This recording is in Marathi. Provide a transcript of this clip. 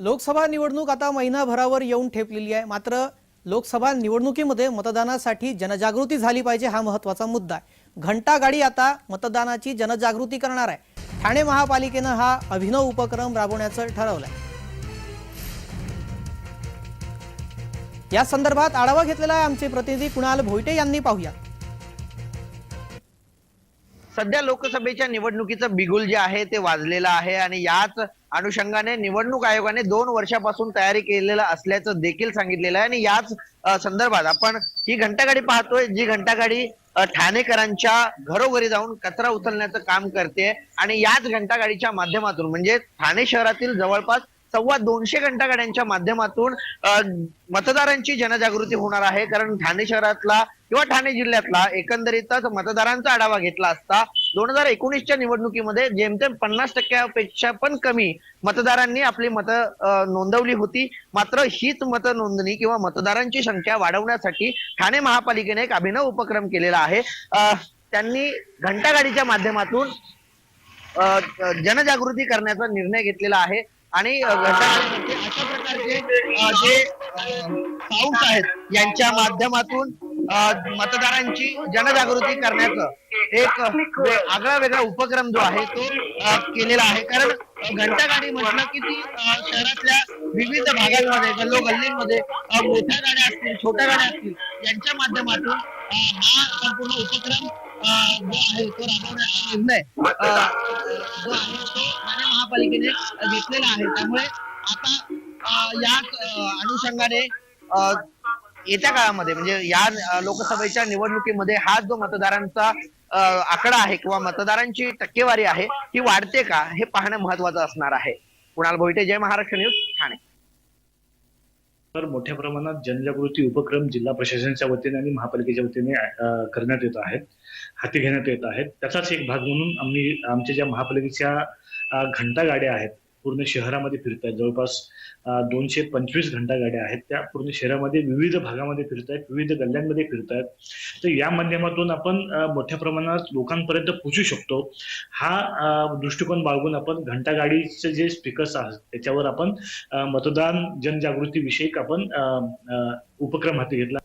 लोकसभा निवडणूक आता महिनाभरावर येऊन ठेपलेली आहे. मात्र लोकसभा निवडणुकीमध्ये मतदानासाठी जनजागृती झाली पाहिजे हा महत्त्वाचा मुद्दा आहे. घंटा गाडी आता मतदानाची जनजागृती करणार आहे. ठाणे महापालिकेनं हा अभिनव उपक्रम राबवण्याचं ठरवलंय. या संदर्भात आढावा घेतलेला आहे आमचे प्रतिनिधी कुणाल भोईटे यांनी पाहूया. सध्या लोकसभेच्या निवडणुकीचं बिगुल जे आहे ते वाजलेलं आहे आणि याच अनुषंगाने निवडणूक आयोगाने दोन वर्षापासून तयारी केलेलं असल्याचं देखील सांगितलेलं आहे. आणि याच संदर्भात आपण ही घंटागाडी पाहतोय जी घंटागाडी ठाणेकरांच्या घरोघरी जाऊन कचरा उचलण्याचं काम करते. आणि याच घंटागाडीच्या माध्यमातून म्हणजे ठाणे शहरातील जवळपास सव्वा दोनशे घंटागाड्यांच्या माध्यमातून मतदारांची जनजागृती होणार आहे. कारण ठाणे शहरातला किंवा ठाणे जिल्ह्यातला एकंदरीतच मतदारांचा आढावा घेतला असता दोन हजार एकोणीसच्या निवडणुकीमध्ये जेमतेम पन्नास टक्क्यापेक्षा पण कमी मतदारांनी आपली मतं नोंदवली होती. मात्र हीच मत नोंदणी किंवा मतदारांची संख्या वाढवण्यासाठी ठाणे महापालिकेने एक अभिनव उपक्रम केलेला आहे. त्यांनी घंटागाडीच्या माध्यमातून जनजागृती करण्याचा निर्णय घेतलेला आहे. आणि अ, अशा प्रकारचे जे साऊंड आहेत यांच्या माध्यमातून मतदारांची जनजागृती करण्याचं एक आगळा वेगळा उपक्रम जो आहे तो केलेला आहे. कारण घंटागाडी म्हटलं की ती शहरातल्या विविध भागांमध्ये गल्लो गल्लींमध्ये मोठ्या गाड्या असतील छोट्या गाड्या असतील यांच्या माध्यमातून हा संपूर्ण उपक्रम जो आहे तो राबवण्याचा निर्णय जो आहे तो महापालिकेने घेतलेला आहे. त्यामुळे आता या अनुषंगाने येत्या काळामध्ये म्हणजे या लोकसभेच्या निवडणुकीमध्ये हा जो मतदारांचा आकडा आहे किंवा मतदारांची टक्केवारी आहे ती वाढते का हे पाहणं महत्वाचं असणार आहे. कुणाल भोईटे जय महाराष्ट्र न्यूज ठाणे. तर मोठ्या प्रमाणात जनजागृती उपक्रम जिल्हा प्रशासनाच्या वतीने आणि महापालिकेच्या वतीने करण्यात येत आहेत हाती घेण्यात येत आहेत. त्याचाच एक भाग म्हणून आम्ही आमच्या ज्या महापालिकेच्या घंटा गाड्या आहेत पूर्ण शहरामध्ये फिरत आहेत जवळपास दोनशे पंचवीस घंटा गाड्या आहेत. त्या पूर्ण शहरामध्ये विविध भागामध्ये फिरत आहेत विविध गल्ल्यांमध्ये फिरत आहेत तर या माध्यमातून आपण मोठ्या प्रमाणात लोकांपर्यंत पोहोचू शकतो. हा दृष्टिकोन बाळगून आपण घंटा गाडीचे जे स्पीकर्स आहेत त्याच्यावर आपण मतदान जनजागृती विषयक आपण उपक्रम हाती घेतला.